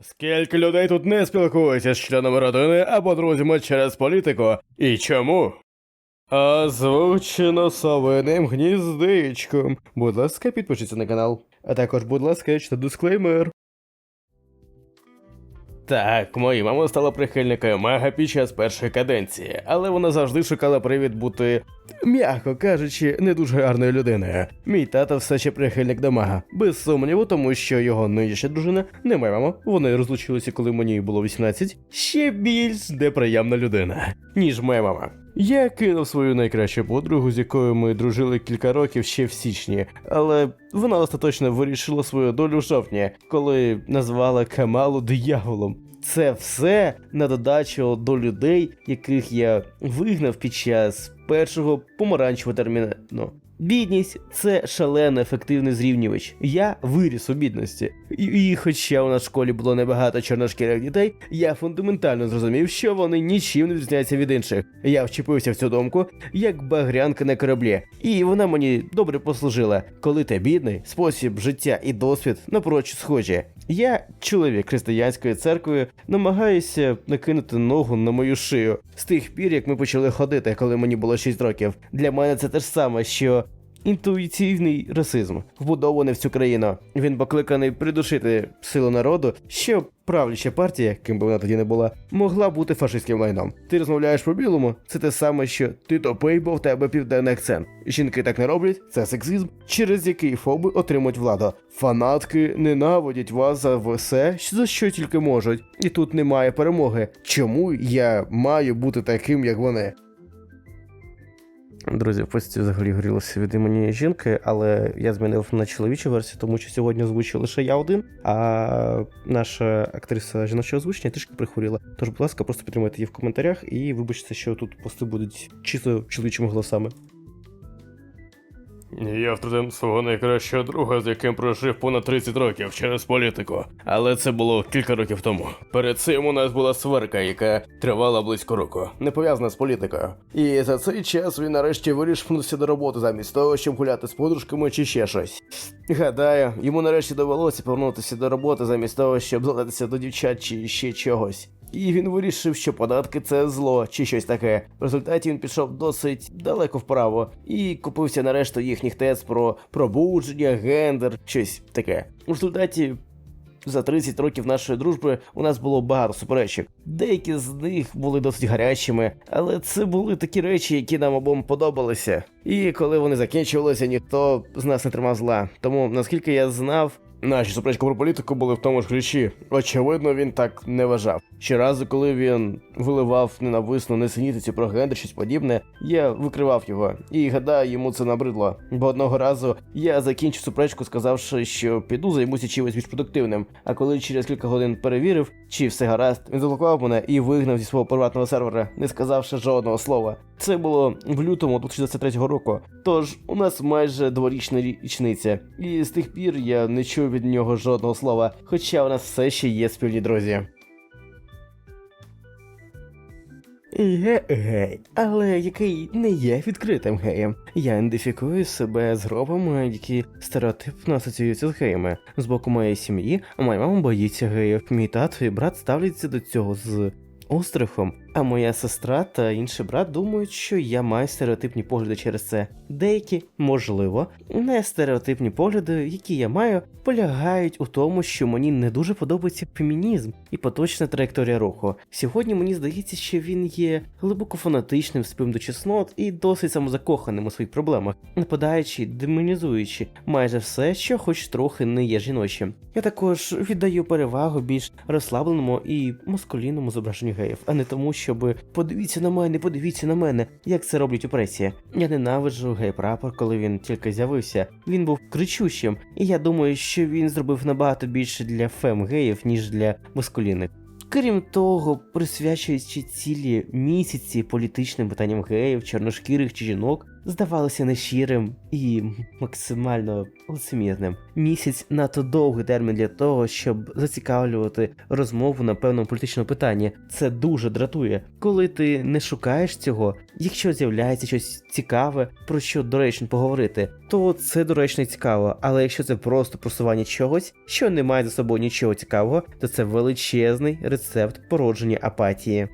Скільки людей тут не спілкуються з членами родини або друзями через політику? І чому? Озвучено совиним гніздичком. Будь ласка, підпишіться на канал. А також, будь ласка, читайте дисклеймер. Так, моя мама стала прихильникою мага під час першої каденції, але вона завжди шукала привід бути, м'яко кажучи, не дуже гарною людиною. Мій тато все ще прихильник до мага, без сумніву, тому що його нинішня дружина, не моя мама, вони розлучилися, коли мені було 18, ще більш неприємна людина, ніж моя мама. Я кинув свою найкращу подругу, з якою ми дружили кілька років ще в січні, але вона остаточно вирішила свою долю в жовтні, коли назвала Камалу дияволом. Це все на додачу до людей, яких я вигнав під час першого помаранчевого терміну. Бідність це шалено ефективний зрівнювач. Я виріс у бідності. І, і хоча у нас в школі було небагато чорношкірих дітей, я фундаментально зрозумів, що вони нічим не відрізняються від інших. Я вчепився в цю думку, як багрянка на кораблі, і вона мені добре послужила. Коли ти бідний, спосіб життя і досвід напрочуд схожі. Я, чоловік християнської церкви, намагаюся накинути ногу на мою шию з тих пір, як ми почали ходити, коли мені було 6 років. Для мене це те ж саме, що інтуїційний расизм, вбудований в цю країну. Він покликаний придушити силу народу, щоб правляча партія, ким би вона тоді не була, могла бути фашистським лайном. Ти розмовляєш по білому, це те саме, що ти топий, бо в тебе південний акцент. Жінки так не роблять, це сексизм, через який фоби отримують владу. Фанатки ненавидять вас за все, за що тільки можуть. І тут немає перемоги. Чому я маю бути таким, як вони? Друзі, в пості взагалі горілося від імені жінки, але я змінив на чоловічу версію, тому що сьогодні озвучив лише я один, а наша актриса жіночого озвучення трішки прихворіла. Тож, будь ласка, просто підтримайте її в коментарях і вибачте, що тут пости будуть чисто чоловічими голосами. Я втратив свого найкращого друга, з яким прожив понад 30 років через політику. Але це було кілька років тому. Перед цим у нас була сварка, яка тривала близько року, не пов'язана з політикою. І за цей час він нарешті вирішив вернутися до роботи замість того, щоб гуляти з подружками чи ще щось. Гадаю, йому нарешті довелося повернутися до роботи замість того, щоб златися до дівчат чи ще чогось. І він вирішив, що податки це зло чи щось таке. В результаті він пішов досить далеко вправо і купився на решту їхніх тез про пробудження, гендер, щось таке. У результаті. За 30 років нашої дружби у нас було багато суперечок. Деякі з них були досить гарячими, але це були такі речі, які нам обом подобалися. І коли вони закінчувалися, ніхто з нас не тримав зла. Тому, наскільки я знав, Наші суперечки про політику були в тому ж ключі. Очевидно, він так не вважав. Щоразу, коли він виливав ненависну несенітицю про гендер, щось подібне, я викривав його. І гадаю, йому це набридло. Бо одного разу я закінчив суперечку, сказавши, що піду займуся чимось більш продуктивним. А коли через кілька годин перевірив, чи все гаразд, він заблокував мене і вигнав зі свого приватного сервера, не сказавши жодного слова. Це було в лютому 2023 року. Тож у нас майже дворічна річниця, і з тих пір я не чув від нього жодного слова, хоча у нас все ще є спільні друзі. Я гей, але який не є відкритим геєм. Я ідентифікую себе з групами, які стереотипно асоціюються з геями. З боку моєї сім'ї, моя мама боїться геїв, мій тато і брат ставляться до цього з острахом, а моя сестра та інший брат думають, що я маю стереотипні погляди через це. Деякі, можливо, не стереотипні погляди, які я маю, полягають у тому, що мені не дуже подобається фемінізм і поточна траєкторія руху. Сьогодні мені здається, що він є глибоко фанатичним, спим до чеснот і досить самозакоханим у своїх проблемах, нападаючи, демонізуючи майже все, що хоч трохи не є жіночим. Я також віддаю перевагу більш розслабленому і маскулінному зображенню геїв, а не тому, щоб подивіться на мене, подивіться на мене, як це роблять у пресі. Я ненавиджу гей-прапор, коли він тільки з'явився. Він був кричущим, і я думаю, що він зробив набагато більше для фем-геїв, ніж для маскулінних. Крім того, присвячуючи цілі місяці політичним питанням геїв, чорношкірих чи жінок, здавалося нещирим і максимально лицемірним. Місяць надто довгий термін для того, щоб зацікавлювати розмову на певному політичному питанні. Це дуже дратує, коли ти не шукаєш цього. Якщо з'являється щось цікаве, про що доречно поговорити, то це доречно і цікаво. Але якщо це просто просування чогось, що не має за собою нічого цікавого, то це величезний рецепт породження апатії.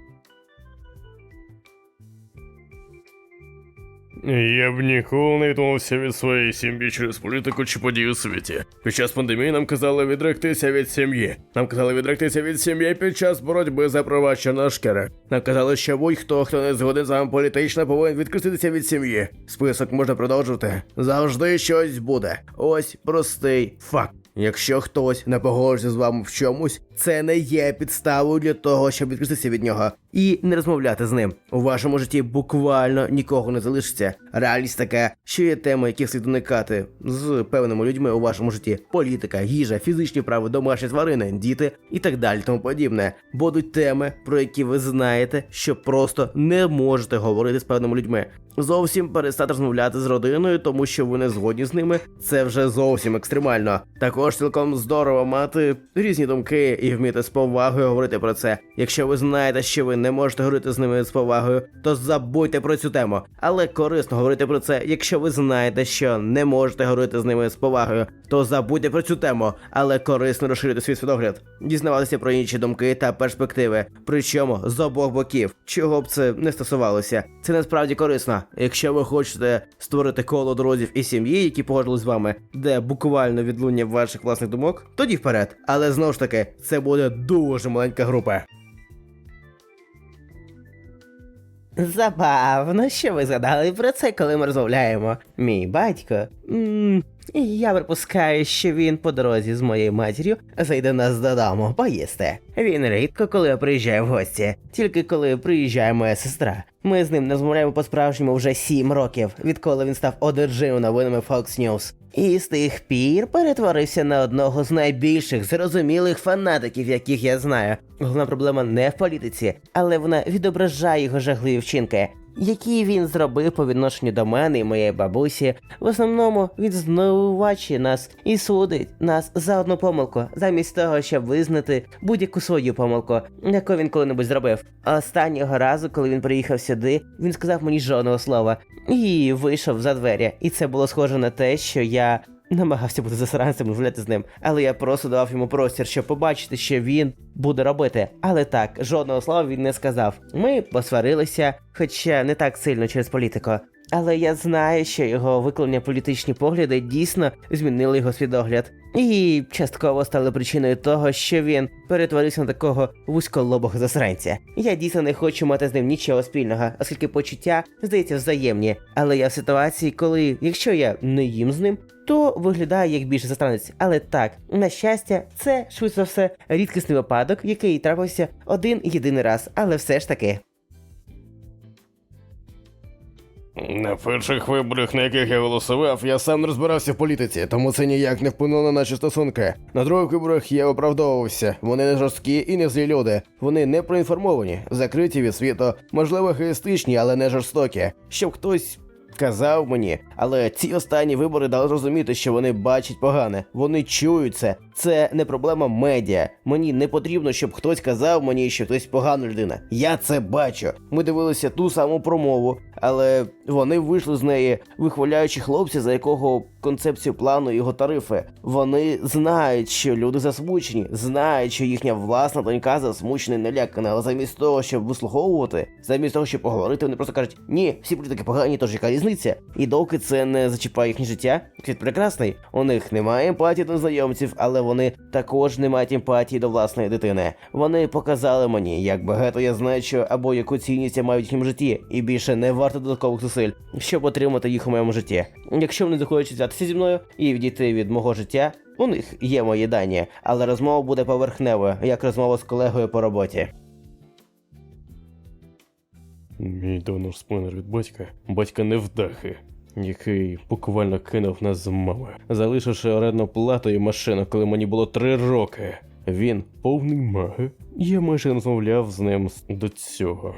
Я б ніколи не відмовився від своєї сім'ї через політику чи події у світі. Під час пандемії нам казали відректися від сім'ї. Нам казали відректися від сім'ї під час боротьби за права чорношкірих. Нам казали, що будь-хто, хто не згоден з вами політично, повинен відкритися від сім'ї. Список можна продовжувати. Завжди щось буде. Ось простий факт. Якщо хтось не погоджується з вами в чомусь, це не є підставою для того, щоб відкритися від нього і не розмовляти з ним. У вашому житті буквально нікого не залишиться. Реальність така, що є теми, яких слід уникати з певними людьми у вашому житті: політика, їжа, фізичні права, домашні тварини, діти і так далі, тому подібне. Будуть теми, про які ви знаєте, що просто не можете говорити з певними людьми. Зовсім перестати розмовляти з родиною, тому що ви не згодні з ними. Це вже зовсім екстремально. Також цілком здорово мати різні думки і вміти з повагою говорити про це. Якщо ви знаєте, що ви не можете говорити з ними з повагою, то забудьте про цю тему. Але корисно говорити про це, якщо ви знаєте, що не можете говорити з ними з повагою, то забудьте про цю тему, але корисно розширити свій свідогляд, дізнаватися про інші думки та перспективи, причому з обох боків, чого б це не стосувалося. Це насправді корисно. Якщо ви хочете створити коло друзів і сім'ї, які погодились з вами, де буквально відлуння ваших власних думок, тоді вперед. Але знову ж таки, це буде дуже маленька група. Забавно, що ви згадали про це, коли ми розмовляємо. Мій батько. м я припускаю, що він по дорозі з моєю матір'ю зайде нас додому поїсти. Він рідко коли приїжджає в гості, тільки коли приїжджає моя сестра. Ми з ним не розмовляємо по-справжньому вже сім років, відколи він став одержимим новинами Fox News. І з тих пір перетворився на одного з найбільших зрозумілих фанатиків, яких я знаю. Головна проблема не в політиці, але вона відображає його жахливі вчинки, які він зробив по відношенню до мене і моєї бабусі. В основному він звинувачує нас і судить нас за одну помилку, замість того, щоб визнати будь-яку свою помилку, яку він коли-небудь зробив. Останнього разу, коли він приїхав сюди, він сказав мені жодного слова і вийшов за двері. І це було схоже на те, що я намагався бути засранцем розмовляти з ним, але я просто давав йому простір, щоб побачити, що він буде робити. Але так, жодного слова він не сказав. Ми посварилися, хоча не так сильно через політику. Але я знаю, що його виконання політичні погляди дійсно змінили його свідогляд, і частково стали причиною того, що він перетворився на такого вузьколобого засранця. Я дійсно не хочу мати з ним нічого спільного, оскільки почуття здається взаємні. Але я в ситуації, коли якщо я не їм з ним, то виглядає як більше застранець. Але так, на щастя, це швидше все рідкісний випадок, який трапився один єдиний раз, але все ж таки. На перших виборах, на яких я голосував, я сам не розбирався в політиці, тому це ніяк не вплинуло на наші стосунки. На других виборах я оправдовувався. Вони не жорсткі і не злі люди. Вони не проінформовані, закриті від світу, можливо, егоїстичні, але не жорстокі. Щоб хтось. Казав мені, але ці останні вибори дали зрозуміти, що вони бачать погане, вони чують це. Це не проблема медіа. Мені не потрібно, щоб хтось казав мені, що хтось погана людина. Я це бачу. Ми дивилися ту саму промову, але вони вийшли з неї, вихваляючи хлопця, за якого концепцію плану його тарифи. Вони знають, що люди засмучені, знають, що їхня власна донька засмучена і налякана, але замість того, щоб вислуховувати, замість того, щоб поговорити, вони просто кажуть: ні, всі політики погані, тож яка різниця. І доки це не зачіпає їхнє життя, світ прекрасний. У них немає емпатії до знайомців, але вони також не мають емпатії до власної дитини. Вони показали мені, як багато я знаю, що або яку цінність я маю в їхньому житті, і більше не варто додаткових зусиль, щоб отримати їх у моєму житті. Якщо вони захочуть взятися зі мною і відійти від мого життя. У них є мої дані, але розмова буде поверхневою, як розмова з колегою по роботі. Мій донор спойлер від батька. Батька невдахи, який буквально кинув нас з мами, залишивши орендну плату і машину, коли мені було три роки. Він повний маги. Я майже розмовляв з ним до цього.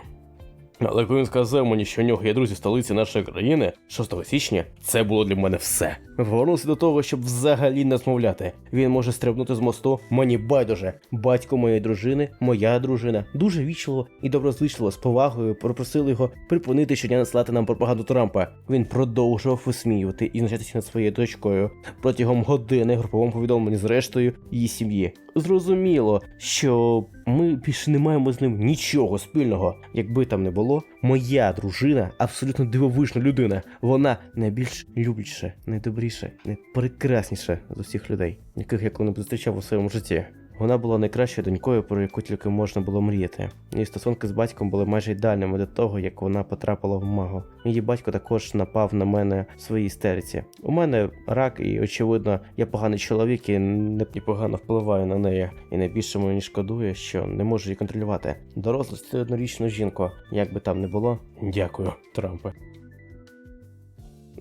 Але коли він сказав мені, що у нього є друзі в столиці нашої країни 6 січня, це було для мене все. Повернувся до того, щоб взагалі не розмовляти. Він може стрибнути з мосту, мені байдуже. Батько моєї дружини, моя дружина, дуже вічливо і доброзичливо з повагою попросили його припинити щодня насилати нам пропаганду Трампа. Він продовжував висміювати і знущатися над своєю дочкою протягом години груповому повідомленні з рештою її сім'ї. Зрозуміло, що ми більше не маємо з ним нічого спільного. Якби там не було, моя дружина абсолютно дивовижна людина. Вона найбільш любляча, найдобріша, найпрекрасніша з усіх людей, яких я коли не зустрічав у своєму житті. Вона була найкращою донькою, про яку тільки можна було мріяти. Її стосунки з батьком були майже ідеальними до того, як вона потрапила в магу. Її батько також напав на мене в своїй істериці. У мене рак, і очевидно, я поганий чоловік і непогано впливаю на неї. І найбільше мені шкодує, що не можу її контролювати. Дорослости однорічну жінку, як би там не було. Дякую, Трампе.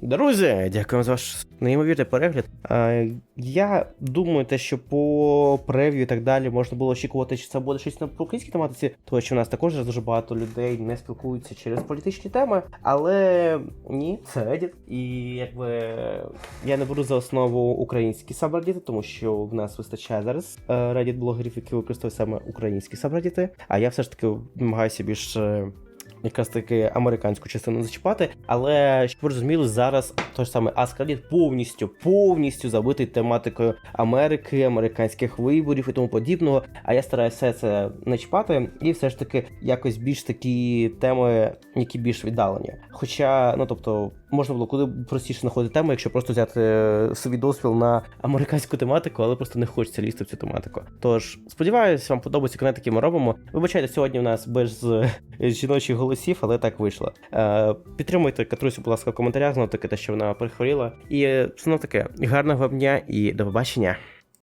Друзі, дякую за ваш неймовірний перегляд. Я думаю, те, що по прев'ю і так далі можна було очікувати, що це буде щось на українській тематиці, тому що в нас також дуже багато людей не спілкуються через політичні теми. Але ні, це Reddit. І якби я не беру за основу українські сабреддіти, тому що в нас вистачає зараз е, Reddit блогерів, які використовують саме українські сабреддіти. А я все ж таки намагаюся більш. Якраз таки американську частину зачіпати, але щоб ви розуміли, зараз той ж саме Аскаліт повністю повністю забитий тематикою Америки, американських виборів і тому подібного. А я стараюся все це не чіпати і все ж таки якось більш такі теми, які більш віддалені. Хоча, ну тобто, можна було куди простіше знаходити тему, якщо просто взяти собі свій дозвіл на американську тематику, але просто не хочеться лізти в цю тематику. Тож сподіваюся, вам подобається контент, який ми робимо. Вибачайте, сьогодні у нас без е, жіночих голосів, але так вийшло. Е, підтримуйте Катрусю, будь ласка, в коментарях, знов таки те, що вона перехворіла. І е, знов таки гарного вам дня і до побачення.